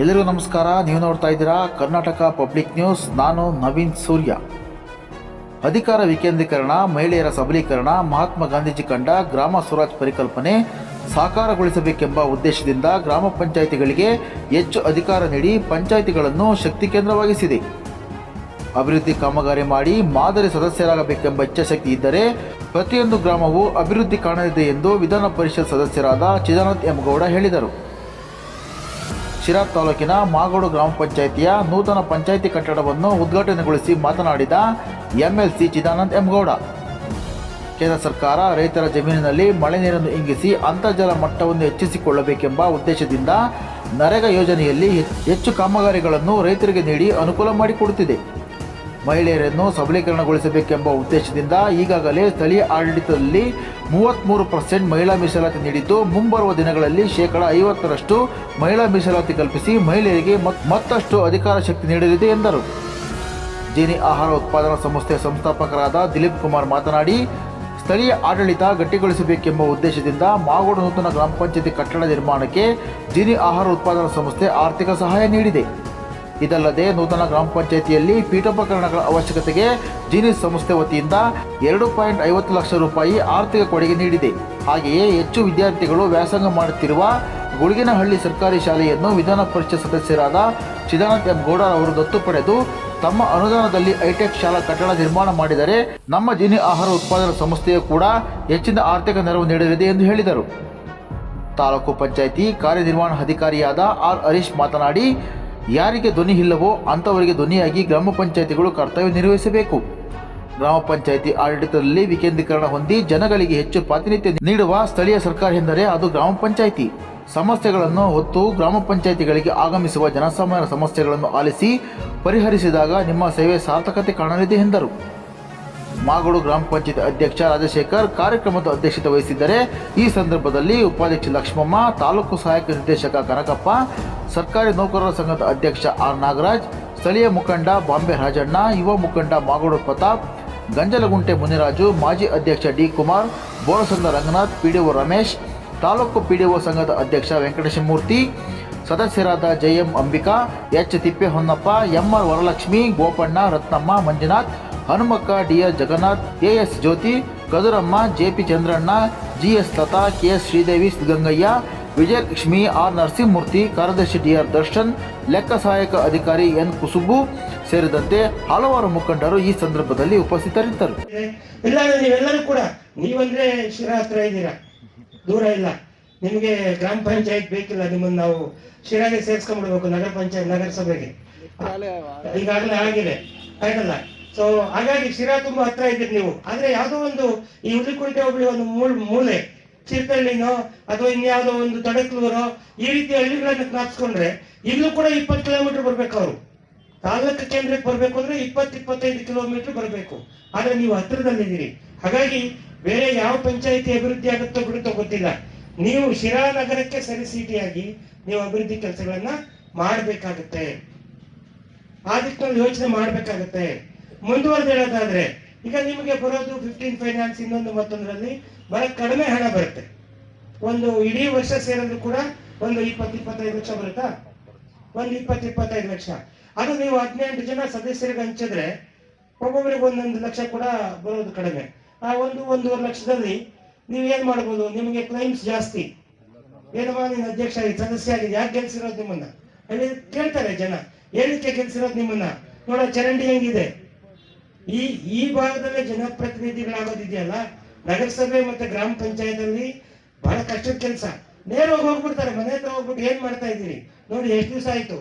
ಎಲ್ಲರಿಗೂ ನಮಸ್ಕಾರ. ನೀವು ನೋಡ್ತಾ ಇದ್ದೀರಾ ಕರ್ನಾಟಕ ಪಬ್ಲಿಕ್ ನ್ಯೂಸ್ ನಾನು ನವೀನ್ ಸೂರ್ಯ. ಅಧಿಕಾರ ವಿಕೇಂದ್ರೀಕರಣ, ಮಹಿಳೆಯರ ಸಬಲೀಕರಣ, ಮಹಾತ್ಮ ಗಾಂಧೀಜಿ ಕಂಡ ಗ್ರಾಮ ಸ್ವರಾಜ್ ಪರಿಕಲ್ಪನೆ ಸಾಕಾರಗೊಳಿಸಬೇಕೆಂಬ ಉದ್ದೇಶದಿಂದ ಗ್ರಾಮ ಪಂಚಾಯಿತಿಗಳಿಗೆ ಹೆಚ್ಚು ಅಧಿಕಾರ ನೀಡಿ ಪಂಚಾಯಿತಿಗಳನ್ನು ಶಕ್ತಿ ಕೇಂದ್ರವಾಗಿಸಿದೆ. ಅಭಿವೃದ್ಧಿ ಕಾಮಗಾರಿ ಮಾಡಿ ಮಾದರಿ ಸದಸ್ಯರಾಗಬೇಕೆಂಬ ಇಚ್ಛಾಶಕ್ತಿ ಇದ್ದರೆ ಪ್ರತಿಯೊಂದು ಗ್ರಾಮವು ಅಭಿವೃದ್ಧಿ ಕಾಣಲಿದೆ ಎಂದು ವಿಧಾನ ಪರಿಷತ್ ಸದಸ್ಯರಾದ ಚಿದಾನಂದ್ ಎಂ ಗೌಡ ಹೇಳಿದರು. ಶಿರಾ ತಾಲೂಕಿನ ಮಾಗೋಡು ಗ್ರಾಮ ಪಂಚಾಯಿತಿಯ ನೂತನ ಪಂಚಾಯಿತಿ ಕಟ್ಟಡವನ್ನು ಉದ್ಘಾಟನೆಗೊಳಿಸಿ ಮಾತನಾಡಿದ ಎಂಎಲ್ಸಿ ಚಿದಾನಂದ್ ಎಂಗೌಡ. ಕೇಂದ್ರ ಸರ್ಕಾರ ರೈತರ ಜಮೀನಿನಲ್ಲಿ ಮಳೆ ನೀರನ್ನು ಇಂಗಿಸಿ ಅಂತರ್ಜಲ ಮಟ್ಟವನ್ನು ಹೆಚ್ಚಿಸಿಕೊಳ್ಳಬೇಕೆಂಬ ಉದ್ದೇಶದಿಂದ ನರೇಗಾ ಯೋಜನೆಯಲ್ಲಿ ಹೆಚ್ಚು ಕಾಮಗಾರಿಗಳನ್ನು ರೈತರಿಗೆ ನೀಡಿ ಅನುಕೂಲ ಮಾಡಿಕೊಡುತ್ತಿದೆ. ಮಹಿಳೆಯರನ್ನು ಸಬಲೀಕರಣಗೊಳಿಸಬೇಕೆಂಬ ಉದ್ದೇಶದಿಂದ ಈಗಾಗಲೇ ಸ್ಥಳೀಯ ಆಡಳಿತದಲ್ಲಿ ಮೂವತ್ತ್ಮೂರು ಪರ್ಸೆಂಟ್ ಮಹಿಳಾ ಮೀಸಲಾತಿ ನೀಡಿದ್ದು, ಮುಂಬರುವ ದಿನಗಳಲ್ಲಿ ಶೇಕಡ ಐವತ್ತರಷ್ಟು ಮಹಿಳಾ ಮೀಸಲಾತಿ ಕಲ್ಪಿಸಿ ಮಹಿಳೆಯರಿಗೆ ಮತ್- ಮತ್ತಷ್ಟು ಅಧಿಕಾರ ಶಕ್ತಿ ನೀಡಲಿದೆ ಎಂದರು. ಜೇನಿ ಆಹಾರ ಉತ್ಪಾದನಾ ಸಂಸ್ಥೆ ಸಂಸ್ಥಾಪಕರಾದ ದಿಲೀಪ್ ಕುಮಾರ್ ಮಾತನಾಡಿ, ಸ್ಥಳೀಯ ಆಡಳಿತ ಗಟ್ಟಿಗೊಳಿಸಬೇಕೆಂಬ ಉದ್ದೇಶದಿಂದ ಮಾಗೋಡು ನೂತನ ಗ್ರಾಮ ಪಂಚಾಯತಿ ಕಟ್ಟಡ ನಿರ್ಮಾಣಕ್ಕೆ ಜೇನಿ ಆಹಾರ ಉತ್ಪಾದನಾ ಸಂಸ್ಥೆ ಆರ್ಥಿಕ ಸಹಾಯ ನೀಡಿದೆ. ಇದಲ್ಲದೆ ನೂತನ ಗ್ರಾಮ ಪಂಚಾಯಿತಿಯಲ್ಲಿ ಪೀಠೋಪಕರಣಗಳ ಅವಶ್ಯಕತೆಗೆ ಜಿನಿಸ್ ಸಂಸ್ಥೆ ವತಿಯಿಂದ ಎರಡು ಪಾಯಿಂಟ್ ಐವತ್ತು ಲಕ್ಷ ರೂಪಾಯಿ ಆರ್ಥಿಕ ಕೊಡುಗೆ ನೀಡಿದೆ. ಹಾಗೆಯೇ ಹೆಚ್ಚು ವಿದ್ಯಾರ್ಥಿಗಳು ವ್ಯಾಸಂಗ ಮಾಡುತ್ತಿರುವ ಗುಳಿಗಿನಹಳ್ಳಿ ಸರ್ಕಾರಿ ಶಾಲೆಯನ್ನು ವಿಧಾನ ಪರಿಷತ್ ಸದಸ್ಯರಾದ ಚಿದಾನಂದ್ ಎಂ ಗೌಡ ಅವರು ದತ್ತು ಪಡೆದು ತಮ್ಮ ಅನುದಾನದಲ್ಲಿ ಐಟೆಕ್ ಶಾಲಾ ಕಟ್ಟಡ ನಿರ್ಮಾಣ ಮಾಡಿದರೆ ನಮ್ಮ ಜಿನಿ ಆಹಾರ ಉತ್ಪಾದನಾ ಸಂಸ್ಥೆಯು ಕೂಡ ಹೆಚ್ಚಿನ ಆರ್ಥಿಕ ನೆರವು ನೀಡಲಿದೆ ಎಂದು ಹೇಳಿದರು. ತಾಲೂಕು ಪಂಚಾಯಿತಿ ಕಾರ್ಯನಿರ್ವಹಣಾಧಿಕಾರಿಯಾದ ಆರ್ ಹರೀಶ್ ಮಾತನಾಡಿ ಯಾರಿಗೆ ಧ್ವನಿ ಇಲ್ಲವೋ ಅಂಥವರಿಗೆ ಧ್ವನಿಯಾಗಿ ಗ್ರಾಮ ಪಂಚಾಯಿತಿಗಳು ಕರ್ತವ್ಯ ನಿರ್ವಹಿಸಬೇಕು. ಗ್ರಾಮ ಪಂಚಾಯಿತಿ ಆಡಳಿತದಲ್ಲಿ ವಿಕೇಂದ್ರೀಕರಣ ಹೊಂದಿ ಜನಗಳಿಗೆ ಹೆಚ್ಚು ಪ್ರಾತಿನಿಧ್ಯ ನೀಡುವ ಸ್ಥಳೀಯ ಸರ್ಕಾರ ಎಂದರೆ ಅದು ಗ್ರಾಮ ಪಂಚಾಯಿತಿ. ಸಮಸ್ಯೆಗಳನ್ನು ಹೊತ್ತು ಗ್ರಾಮ ಪಂಚಾಯಿತಿಗಳಿಗೆ ಆಗಮಿಸುವ ಜನಸಾಮಾನ್ಯರ ಸಮಸ್ಯೆಗಳನ್ನು ಆಲಿಸಿ ಪರಿಹರಿಸಿದಾಗ ನಿಮ್ಮ ಸೇವೆ ಸಾರ್ಥಕತೆ ಕಾಣಲಿದೆ ಎಂದರು. ಮಾಗೋಡು ಗ್ರಾಮ ಪಂಚಾಯತ್ ಅಧ್ಯಕ್ಷ ರಾಜಶೇಖರ್ ಕಾರ್ಯಕ್ರಮದ ಅಧ್ಯಕ್ಷತೆ ವಹಿಸಿದ್ದರೆ. ಈ ಸಂದರ್ಭದಲ್ಲಿ ಉಪಾಧ್ಯಕ್ಷ ಲಕ್ಷ್ಮಮ್ಮ, ತಾಲೂಕು ಸಹಾಯಕ ನಿರ್ದೇಶಕ ಕನಕಪ್ಪ, ಸರ್ಕಾರಿ ನೌಕರರ ಸಂಘದ ಅಧ್ಯಕ್ಷ ಆರ್ ನಾಗರಾಜ್, ಸ್ಥಳೀಯ ಮುಖಂಡ ಬಾಂಬೆ ರಾಜಣ್ಣ, ಯುವ ಮುಖಂಡ ಮಾಗೋಡು ಪ್ರತಾಪ್, ಗಂಜಲಗುಂಟೆ ಮುನಿರಾಜು, ಮಾಜಿ ಅಧ್ಯಕ್ಷ D Kumar Borasanda Ranganath, PDO Ramesh, taluk PDO ಸಂಘದ ಅಧ್ಯಕ್ಷ ವೆಂಕಟೇಶಮೂರ್ತಿ, ಸದಸ್ಯರಾದ JM Ambika, H Thippehonnappa MR Varalakshmi, Gopanna, Rathnamma, Manjunath Hanumakka DR Jagannath AS Jyothi, Kaduramma, JP Chandranna, GS K KS Sridevi, Siddagangaiah, Vijayalakshmi R. Narasimhamurthy, ಕಾರ್ಯದರ್ಶಿ DR Darshan, ಲೆಕ್ಕ ಸಹಾಯಕ ಅಧಿಕಾರಿ N. ಕುಸುಬು ಸೇರಿದಂತೆ ಹಲವಾರು ಮುಖಂಡರು ಈ ಸಂದರ್ಭದಲ್ಲಿ ಉಪಸ್ಥಿತರಿದ್ದರು. ನೀವೆಲ್ಲರೂ ಕೂಡ, ನೀವಂದ್ರೆ ಶಿರಾ ಹತ್ರ ಇದ್ದೀರಾ? ದೂರ ಇಲ್ಲ. ನಿಮಗೆ ಗ್ರಾಮ ಪಂಚಾಯತ್ ಬೇಕಿಲ್ಲ, ನಿಮ್ಮನ್ನು ನಾವು ಶಿರಾಗೆ ಸೇರಿಸ್ಕೊಂಡ್ಬಿಡ್ಬೇಕು, ನಗರ ಪಂಚಾಯತ್, ನಗರಸಭೆಗೆ. ಈಗಾಗಲೇ ಆಗಿದೆ. ಆಯ್ತಲ್ಲ? ಸೊ ಹಾಗಾಗಿ ಶಿರಾ ತುಂಬಾ ಹತ್ರ ಇದ್ದೀರಿ ನೀವು. ಆದ್ರೆ ಯಾವುದೋ ಒಂದು ಈ ಹುಲಿಕುಂಟೆ ಹೋಬಳಿ ಒಂದು ಮೂಲ, ಮೂಲೆ ಚಿರ್ತಳ್ಳಿನೋ ಅಥವಾ ಇನ್ಯಾವುದೋ ಒಂದು ತಡಕ್ಲೂರೋ ಈ ರೀತಿ ಹಳ್ಳಿಗಳನ್ನ ಜ್ಞಾಪಿಸ್ಕೊಂಡ್ರೆ ಇಲ್ಲೂ ಕೂಡ ಇಪ್ಪತ್ತು ಕಿಲೋಮೀಟರ್ ಬರ್ಬೇಕು ಅವರು. ತಾಲೂಕು ಕೇಂದ್ರಕ್ಕೆ ಬರ್ಬೇಕು ಅಂದ್ರೆ ಇಪ್ಪತ್ತು ಇಪ್ಪತ್ತೈದು ಕಿಲೋಮೀಟರ್ ಬರಬೇಕು. ಆದ್ರೆ ನೀವು ಹತ್ರದಲ್ಲಿದ್ದೀರಿ. ಹಾಗಾಗಿ ಬೇರೆ ಯಾವ ಪಂಚಾಯಿತಿ ಅಭಿವೃದ್ಧಿ ಆಗುತ್ತೋ ಬಿಡುತ್ತೋ ಗೊತ್ತಿಲ್ಲ. ನೀವು ಶಿರಾ ನಗರಕ್ಕೆ ಸರಿಸೀಟಿಯಾಗಿ ನೀವು ಅಭಿವೃದ್ಧಿ ಕೆಲಸಗಳನ್ನ ಮಾಡಬೇಕಾಗುತ್ತೆ. ಆ ದಿಕ್ಕಿನಲ್ಲಿ ಯೋಚನೆ ಮಾಡ್ಬೇಕಾಗತ್ತೆ. ಮುಂದುವರೆದು ಹೇಳೋದಾದ್ರೆ ಈಗ ನಿಮಗೆ ಬರೋದು ಫಿಫ್ಟೀನ್ ಫೈನಾನ್ಸ್ ಇನ್ನೊಂದು ಮತ್ತೊಂದರಲ್ಲಿ ಬಹಳ ಕಡಿಮೆ ಹಣ ಬರುತ್ತೆ. ಒಂದು ಇಡೀ ವರ್ಷ ಸೇರಿದ್ರು ಕೂಡ ಒಂದು ಇಪ್ಪತ್ತು, ಇಪ್ಪತ್ತೈದು ಲಕ್ಷ ಬರುತ್ತಾ? ಒಂದು ಇಪ್ಪತ್ತು, ಇಪ್ಪತ್ತೈದು ಲಕ್ಷ. ಅದು ನೀವು ಹದಿನೆಂಟು ಜನ ಸದಸ್ಯರಿಗೆ ಹಂಚಿದ್ರೆ ಒಬ್ಬೊಬ್ಬರಿಗೆ ಒಂದೊಂದು ಲಕ್ಷ ಕೂಡ ಬರೋದು ಕಡಿಮೆ. ಆ ಒಂದು, ಒಂದೂವರೆ ಲಕ್ಷದಲ್ಲಿ ನೀವು ಏನ್ ಮಾಡ್ಬೋದು? ನಿಮಗೆ ಕ್ಲೈಮ್ಸ್ ಜಾಸ್ತಿ. ಏನಮ್ಮ ನೀನು ಅಧ್ಯಕ್ಷ ಆಗಿ ಸದಸ್ಯ ಆಗಿದೆ, ಯಾಕೆ ಗೆಲ್ಸಿರೋದು ನಿಮ್ಮನ್ನ? ಅಲ್ಲಿ ಕೇಳ್ತಾರೆ ಜನ. ಏನಕ್ಕೆ ಗೆಲ್ಸಿರೋದು ನಿಮ್ಮನ್ನ? ನೋಡೋ ಚರಂಡಿ ಹೆಂಗಿದೆ? ಈ ಈ ಭಾಗದಲ್ಲೇ ಜನಪ್ರತಿನಿಧಿಗಳಾಗೋದಿದೆಯಲ್ಲ? ನಗರಸಭೆ ಮತ್ತೆ ಗ್ರಾಮ ಪಂಚಾಯತ್ ಅಲ್ಲಿ ಬಹಳ ಕಷ್ಟದ ಕೆಲಸ. ನೇರವಾಗಿ ಹೋಗ್ಬಿಡ್ತಾರೆ, ಮನೆ ಹತ್ರ ಹೋಗ್ಬಿಟ್ಟು ಏನ್ ಮಾಡ್ತಾ ಇದ್ದೀರಿ? ನೋಡಿ, ಎಷ್ಟು ದಿವಸ ಆಯ್ತು?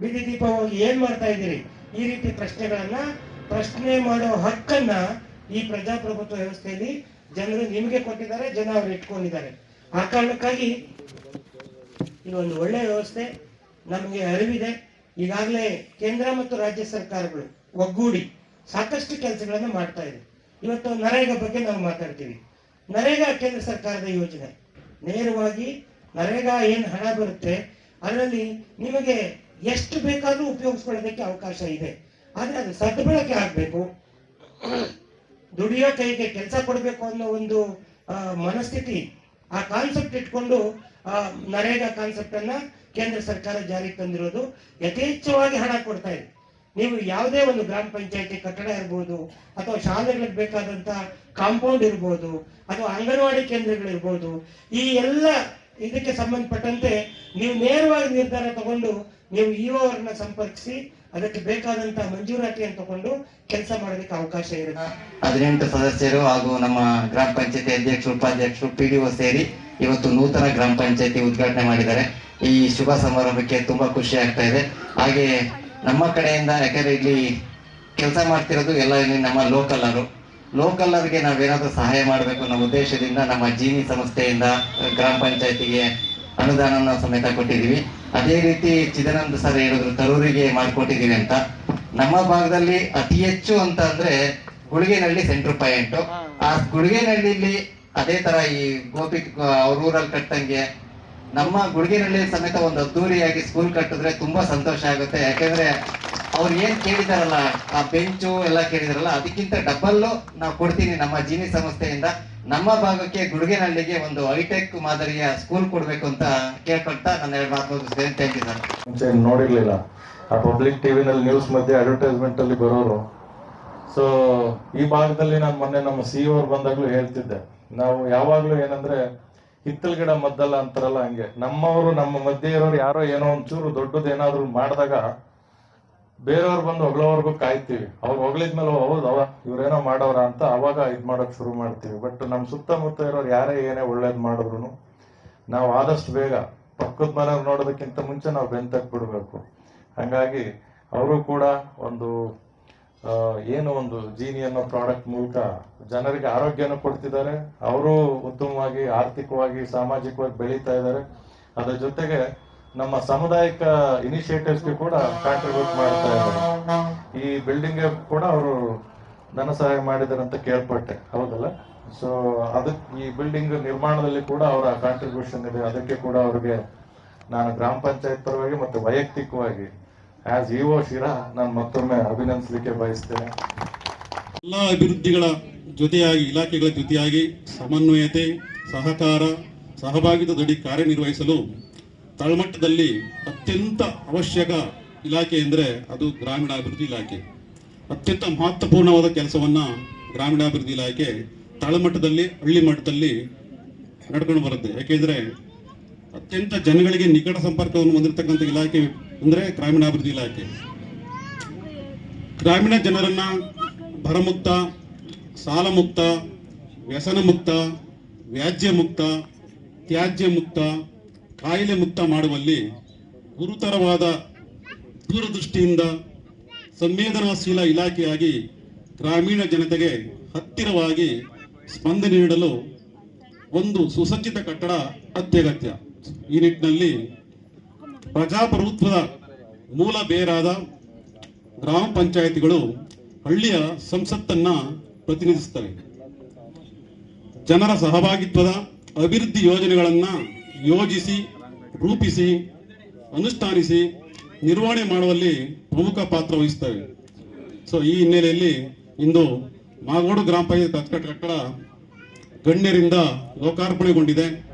ಬೀದಿ ದೀಪ ಹೋಗಿ ಏನ್ ಮಾಡ್ತಾ ಇದ್ದೀರಿ? ಈ ರೀತಿ ಪ್ರಶ್ನೆಗಳನ್ನ, ಪ್ರಶ್ನೆ ಮಾಡೋ ಹಕ್ಕನ್ನ ಈ ಪ್ರಜಾಪ್ರಭುತ್ವ ವ್ಯವಸ್ಥೆಯಲ್ಲಿ ಜನರು ನಿಮಗೆ ಕೊಟ್ಟಿದ್ದಾರೆ, ಜನ ಅವ್ರು ಇಟ್ಕೊಂಡಿದ್ದಾರೆ. ಆ ಕಾರಣಕ್ಕಾಗಿ ಇದು ಒಂದು ಒಳ್ಳೆ ವ್ಯವಸ್ಥೆ, ನಮಗೆ ಅರಿವಿದೆ. ಈಗಾಗಲೇ ಕೇಂದ್ರ ಮತ್ತು ರಾಜ್ಯ ಸರ್ಕಾರಗಳು ಒಗ್ಗೂಡಿ ಸಾಕಷ್ಟು ಕೆಲಸಗಳನ್ನು ಮಾಡ್ತಾ ಇದೆ. ಇವತ್ತು ನರೇಗಾ ಬಗ್ಗೆ ನಾವು ಮಾತಾಡ್ತೀವಿ. ನರೇಗಾ ಕೇಂದ್ರ ಸರ್ಕಾರದ ಯೋಜನೆ. ನೇರವಾಗಿ ನರೇಗಾ ಏನು ಹಣ ಬರುತ್ತೆ, ಅದರಲ್ಲಿ ನಿಮಗೆ ಎಷ್ಟು ಬೇಕಾದರೂ ಉಪಯೋಗಿಸ್ಕೊಳ್ಳೋದಕ್ಕೆ ಅವಕಾಶ ಇದೆ. ಆದರೆ ಅದು ಸದ್ಬಳಕೆ ಆಗಬೇಕು. ದುಡಿಯೋ ಕೈಗೆ ಕೆಲಸ ಕೊಡಬೇಕು ಅನ್ನೋ ಒಂದು ಮನಸ್ಥಿತಿ ಆ ಕಾನ್ಸೆಪ್ಟ್ ಇಟ್ಕೊಂಡು ನರೇಗಾ ಕಾನ್ಸೆಪ್ಟ್ ಅನ್ನ ಕೇಂದ್ರ ಸರ್ಕಾರ ಜಾರಿಗೆ ತಂದಿರೋದು ಯಥೇಚ್ಛವಾಗಿ ಹಣ ಕೊಡ್ತಾ ಇದೆ. ನೀವು ಯಾವುದೇ ಒಂದು ಗ್ರಾಮ ಪಂಚಾಯತಿ ಕಟ್ಟಡ ಇರ್ಬೋದು ಅಥವಾ ಶಾಲೆಗಳಿಗೆ ಬೇಕಾದಂತಹ ಕಾಂಪೌಂಡ್ ಇರ್ಬೋದು ಅಥವಾ ಅಂಗನವಾಡಿ ಕೇಂದ್ರಗಳಿರ್ಬೋದು, ಈ ಎಲ್ಲ ಇದಕ್ಕೆ ಸಂಬಂಧಪಟ್ಟಂತೆ ನೀವು ನೇರವಾಗಿ ನಿರ್ಧಾರ ತಗೊಂಡು ನೀವು ಇಒ ಅವರನ್ನ ಸಂಪರ್ಕಿಸಿ ಅದಕ್ಕೆ ಬೇಕಾದಂತಹ ಮಂಜೂರಾತಿಯನ್ನು ತಗೊಂಡು ಕೆಲಸ ಮಾಡೋದಕ್ಕೆ ಅವಕಾಶ ಇರುತ್ತೆ. ಹದಿನೆಂಟು ಸದಸ್ಯರು ಹಾಗೂ ನಮ್ಮ ಗ್ರಾಮ ಪಂಚಾಯತಿ ಅಧ್ಯಕ್ಷರು, ಉಪಾಧ್ಯಕ್ಷರು ಪಿಡಿಒ ಸೇರಿ ಇವತ್ತು ನೂತನ ಗ್ರಾಮ ಪಂಚಾಯತಿ ಉದ್ಘಾಟನೆ ಮಾಡಿದ್ದಾರೆ. ಈ ಶುಭ ಸಮಾರಂಭಕ್ಕೆ ತುಂಬಾ ಖುಷಿ ಆಗ್ತಾ ಇದೆ. ಹಾಗೆ ನಮ್ಮ ಕಡೆಯಿಂದ ಯಾಕಂದ್ರೆ ಇಲ್ಲಿ ಕೆಲಸ ಮಾಡ್ತಿರೋದು ಎಲ್ಲ ಇಲ್ಲಿ ನಮ್ಮ ಲೋಕಲ್ಲರು ಲೋಕಲ್ಲರಿಗೆ ನಾವೇನಾದರೂ ಸಹಾಯ ಮಾಡಬೇಕು ಅನ್ನೋ ಉದ್ದೇಶದಿಂದ ನಮ್ಮ ಜೀವಿ ಸಂಸ್ಥೆಯಿಂದ ಗ್ರಾಮ ಪಂಚಾಯತಿಗೆ ಅನುದಾನನ ಸಮೇತ ಕೊಟ್ಟಿದ್ದೀವಿ. ಅದೇ ರೀತಿ ಚಿದಾನಂದ ಸರ್ ಹೇಳಿದ್ರು, ತರೂರಿಗೆ ಮಾಡಿಕೊಟ್ಟಿದ್ದೀವಿ ಅಂತ. ನಮ್ಮ ಭಾಗದಲ್ಲಿ ಅತಿ ಹೆಚ್ಚು ಅಂತ ಅಂದ್ರೆ ಗುಳಿಗೆನಹಳ್ಳಿ ಸೆಂಟ್ರ್ ಪಾಯಿಂಟ್ ಆ ಗುಳಿಗೆನಹಳ್ಳಿಲಿ ಅದೇ ತರ ಈ ಗೋಪಿ ಅವ್ರ ಊರಲ್ಲಿ ಕಟ್ಟಂಗೆ ನಮ್ಮ ಗುಡುಗಿನಹಳ್ಳಿ ಸಮೇತ ಒಂದು ಅದ್ದೂರಿಯಾಗಿ ಸ್ಕೂಲ್ ಕಟ್ಟಿದ್ರೆ ತುಂಬಾ ಸಂತೋಷ ಆಗುತ್ತೆ. ಯಾಕಂದ್ರೆ ಅವ್ರು ಏನ್ ಕೇಳಿದಾರಲ್ಲ, ಆ ಬೆಂಚು ಎಲ್ಲ ಕೇಳಿದಾರಲ್ಲ, ಅದಕ್ಕಿಂತ ಡಬಲ್ ನಾವು ಕೊಡ್ತೀನಿ ನಮ್ಮ ಜೀನಿ ಸಂಸ್ಥೆಯಿಂದ. ನಮ್ಮ ಭಾಗಕ್ಕೆ ಗುಡುಗಿನಹಳ್ಳಿಗೆ ಒಂದು ಹೈಟೆಕ್ ಮಾದರಿಯ ಸ್ಕೂಲ್ ಕೊಡ್ಬೇಕು ಅಂತ ಕೇಳ್ಕೊಳ್ತಾ ನನ್ನ ಎರಡು ಮಾತು ಥ್ಯಾಂಕ್ ಯು ಸರ್ ನೋಡಿರ್ಲಿಲ್ಲ. ಆ ಪಬ್ಲಿಕ್ ಟಿವಿನಲ್ಲಿ ನ್ಯೂಸ್ ಮಧ್ಯೆ ಅಡ್ವರ್ಟೈಸ್ಮೆಂಟ್ ಅಲ್ಲಿ ಬರೋರು. ಸೊ ಈ ಭಾಗದಲ್ಲಿ ನಾನು ಮೊನ್ನೆ ನಮ್ಮ ಸಿ ಅವ್ರು ಬಂದಾಗ್ಲೂ ಹೇಳ್ತಿದ್ದೆ. ನಾವು ಯಾವಾಗ್ಲೂ ಏನಂದ್ರೆ ಹಿತ್ತಲ್ ಗಿಡ ಮದ್ದಲ್ಲ ಅಂತಾರಲ್ಲ ಹಂಗೆ. ನಮ್ಮವರು, ನಮ್ಮ ಮಧ್ಯೆ ಇರೋರು ಯಾರೋ ಏನೋ ಒಂಚೂರು ದೊಡ್ಡದು ಏನಾದ್ರು ಮಾಡಿದಾಗ ಬೇರೆಯವ್ರು ಬಂದು ಹೊಗಳೋವರೆಗೂ ಕಾಯ್ತೀವಿ. ಅವ್ರು ಹೊಗಳಿದ್ಮೇಲೆ ಹೌದು, ಅವ ಇವ್ರೇನೋ ಮಾಡೋರ ಅಂತ ಅವಾಗ ಇದು ಮಾಡೋಕೆ ಶುರು ಮಾಡ್ತೀವಿ. ಬಟ್ ನಮ್ಮ ಸುತ್ತಮುತ್ತ ಇರೋರು ಯಾರೇ ಏನೇ ಒಳ್ಳೇದು ಮಾಡಿದ್ರು ನಾವು ಆದಷ್ಟು ಬೇಗ ಪಕ್ಕದ ಮನೆಯವ್ರು ನೋಡೋದಕ್ಕಿಂತ ಮುಂಚೆ ನಾವು ಬೆಂತಕ್ಕೆ ಬಿಡಬೇಕು ಹಂಗಾಗಿ ಅವರು ಕೂಡ ಒಂದು ಏನು ಒಂದು ಜೀನಿ ಅನ್ನೋ ಪ್ರಾಡಕ್ಟ್ ಮೂಲಕ ಜನರಿಗೆ ಆರೋಗ್ಯನೂ ಕೊಡ್ತಿದ್ದಾರೆ. ಅವರು ಉತ್ತಮವಾಗಿ, ಆರ್ಥಿಕವಾಗಿ, ಸಾಮಾಜಿಕವಾಗಿ ಬೆಳೀತಾ ಇದ್ದಾರೆ. ಅದರ ಜೊತೆಗೆ ನಮ್ಮ ಸಾಮುದಾಯಿಕ ಇನಿಷಿಯೇಟಿವ್ಸ್ಗೆ ಕೂಡ ಕಾಂಟ್ರಿಬ್ಯೂಟ್ ಮಾಡ್ತಾ ಇದ್ದಾರೆ. ಈ ಬಿಲ್ಡಿಂಗ್ ಕೂಡ ಅವರು ಧನ ಸಹಾಯ ಮಾಡಿದ್ದಾರೆ ಅಂತ ಕೇಳ್ಪಟ್ಟೆ. ಹೌದಲ್ಲ? ಸೊ ಅದಕ್ಕೆ ಈ ಬಿಲ್ಡಿಂಗ್ ನಿರ್ಮಾಣದಲ್ಲಿ ಕೂಡ ಅವರ ಕಾಂಟ್ರಿಬ್ಯೂಷನ್ ಇದೆ. ಅದಕ್ಕೆ ಕೂಡ ಅವರಿಗೆ ನಾನು ಗ್ರಾಮ ಪಂಚಾಯತ್ ಪರವಾಗಿ ಮತ್ತು ವೈಯಕ್ತಿಕವಾಗಿ ಆಸ್ ಇಒ ಶಿರಾ ನಾನು ಮತ್ತೊಮ್ಮೆ ಅಭಿನಂದಿಸಲಿಕ್ಕೆ ಬಯಸ್ತೇನೆ. ಎಲ್ಲ ಅಭಿವೃದ್ಧಿಗಳ ಜೊತೆಯಾಗಿ, ಇಲಾಖೆಗಳ ಜೊತೆಯಾಗಿ ಸಮನ್ವಯತೆ, ಸಹಕಾರ, ಸಹಭಾಗಿತ್ವದಡಿ ಕಾರ್ಯನಿರ್ವಹಿಸಲು ತಳಮಟ್ಟದಲ್ಲಿ ಅತ್ಯಂತ ಅವಶ್ಯಕ ಇಲಾಖೆ ಎಂದರೆ ಅದು ಗ್ರಾಮೀಣಾಭಿವೃದ್ಧಿ ಇಲಾಖೆ. ಅತ್ಯಂತ ಮಹತ್ವಪೂರ್ಣವಾದ ಕೆಲಸವನ್ನ ಗ್ರಾಮೀಣಾಭಿವೃದ್ಧಿ ಇಲಾಖೆ ತಳಮಟ್ಟದಲ್ಲಿ, ಹಳ್ಳಿ ಮಟ್ಟದಲ್ಲಿ ನಡ್ಕೊಂಡು ಬರುತ್ತೆ. ಯಾಕೆಂದರೆ ಅತ್ಯಂತ ಜನಗಳಿಗೆ ನಿಕಟ ಸಂಪರ್ಕವನ್ನು ಹೊಂದಿರತಕ್ಕಂಥ ಇಲಾಖೆ ಅಂದರೆ ಗ್ರಾಮೀಣಾಭಿವೃದ್ಧಿ ಇಲಾಖೆ. ಗ್ರಾಮೀಣ ಜನರನ್ನ ಬರಮುಕ್ತ ಸಾಲ ಮುಕ್ತ ವ್ಯಸನ ಮುಕ್ತ ವ್ಯಾಜ್ಯ ಮುಕ್ತ ತ್ಯಾಜ್ಯ ಮುಕ್ತ ಕಾಯಿಲೆ ಮುಕ್ತ ಮಾಡುವಲ್ಲಿ ಗುರುತರವಾದ ದೂರದೃಷ್ಟಿಯಿಂದ ಸಂವೇದನಾಶೀಲ ಇಲಾಖೆಯಾಗಿ ಗ್ರಾಮೀಣ ಜನತೆಗೆ ಹತ್ತಿರವಾಗಿ ಸ್ಪಂದನೆ ನೀಡಲು ಒಂದು ಸುಸಜ್ಜಿತ ಕಟ್ಟಡ ಅತ್ಯಗತ್ಯ. ಈ ನಿಟ್ಟಿನಲ್ಲಿ ಪ್ರಜಾಪ್ರಭುತ್ವದ ಮೂಲ ಬೇರಾದ ಗ್ರಾಮ ಪಂಚಾಯಿತಿಗಳು ಹಳ್ಳಿಯ ಸಂಸತ್ತನ್ನ ಪ್ರತಿನಿಧಿಸುತ್ತವೆ. ಜನರ ಸಹಭಾಗಿತ್ವದ ಅಭಿವೃದ್ಧಿ ಯೋಜನೆಗಳನ್ನ ಯೋಜಿಸಿ, ರೂಪಿಸಿ, ಅನುಷ್ಠಾನಿಸಿ, ನಿರ್ವಹಣೆ ಮಾಡುವಲ್ಲಿ ಪ್ರಮುಖ ಪಾತ್ರ ವಹಿಸುತ್ತವೆ. ಸೊ ಈ ಹಿನ್ನೆಲೆಯಲ್ಲಿ ಇಂದು ಮಾಗೋಡು ಗ್ರಾಮ ಪಂಚಾಯತ್ ಕಟ್ಟಡ ಗಣ್ಯರಿಂದ ಲೋಕಾರ್ಪಣೆಗೊಂಡಿದೆ.